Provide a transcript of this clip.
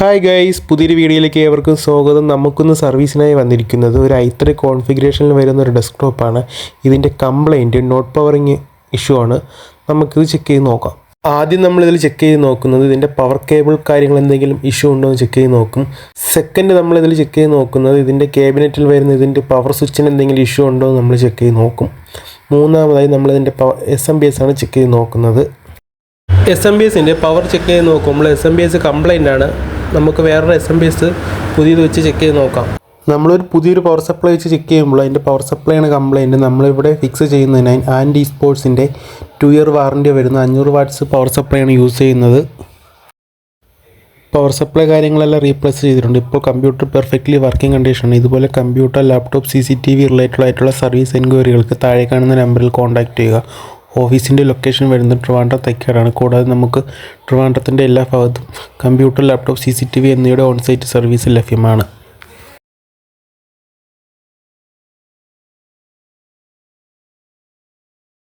Hi guys പുതിയൊരു വീഡിയോയിലേക്ക് ഏവർക്കും സ്വാഗതം. നമുക്കൊന്ന് സർവീസിനായി വന്നിരിക്കുന്നത് ഒരു ഐത്ര കോൺഫിഗറേഷനിൽ വരുന്ന ഒരു ഡെസ്ക്ടോപ്പാണ് ഇതിന്റെ കംപ്ലൈന്റ് നോട്ട് പവറിങ് ഇഷ്യൂ ആണ്. നമുക്കിത് ചെക്ക് ചെയ്ത് നോക്കാം. ആദ്യം നമ്മളിതിൽ ചെക്ക് ചെയ്ത് നോക്കുന്നത് ഇതിന്റെ പവർ കേബിൾ കാര്യങ്ങൾ എന്തെങ്കിലും ഇഷ്യൂ ഉണ്ടോ എന്ന് ചെക്ക് ചെയ്ത് നോക്കും. സെക്കൻഡ് നമ്മളിതിൽ ചെക്ക് ചെയ്ത് നോക്കുന്നത് ഇതിന്റെ ക്യാബിനറ്റിൽ വരുന്ന ഇതിന്റെ പവർ സ്വിച്ചിന് എന്തെങ്കിലും ഇഷ്യൂ ഉണ്ടോ എന്ന് നമ്മൾ ചെക്ക് ചെയ്ത് നോക്കും. മൂന്നാമതായി നമ്മളിതിന്റെ power S M B S ആണ് ചെക്ക് ചെയ്ത് നോക്കുന്നത്. എസ് എം ബി എസിന്റെ പവർ ചെക്ക് ചെയ്ത് നോക്കുമ്പോൾ S M B S complaint ആണ്. നമുക്ക് വേറൊരു എസ് എം ബി എസ് പുതിയത് വെച്ച് ചെക്ക് ചെയ്ത് നോക്കാം. നമ്മളൊരു പുതിയൊരു പവർ സപ്ലൈ വെച്ച് ചെക്ക് ചെയ്യുമ്പോൾ അതിന്റെ പവർ സപ്ലൈയാണ് കംപ്ലൈന്റ് നമ്മളിവിടെ ഫിക്സ് ചെയ്യുന്നതിനായി ആൻഡ് സ്പോർട്സിന്റെ ടു ഇയർ വാറന്റി വരുന്ന അഞ്ഞൂറ് വാട്ട്സ് പവർ സപ്ലൈയാണ് യൂസ് ചെയ്യുന്നത്. പവർ സപ്ലൈ കാര്യങ്ങളെല്ലാം റീപ്ലേസ് ചെയ്തിട്ടുണ്ട്. ഇപ്പോൾ കമ്പ്യൂട്ടർ പെർഫെക്റ്റ്ലി വർക്കിംഗ് കണ്ടീഷനാണ് ഇതുപോലെ computer laptop C C T V related ആയിട്ടുള്ള സർവീസ് എൻക്വയറികൾക്ക് താഴെ കാണുന്ന നമ്പറിൽ കോൺടാക്റ്റ് ചെയ്യുക. ഓഫീസിന്റെ ലൊക്കേഷൻ വരുന്നത് ട്രിവാൻഡ്രം തൈക്കാടാണ്. കൂടാതെ നമുക്ക് ട്രിവാൻഡ്രത്തിന്റെ എല്ലാ ഭാഗത്തും computer laptop C C T V എന്നിവയുടെ ഓൺസൈറ്റ് സർവീസ് ലഭ്യമാണ്.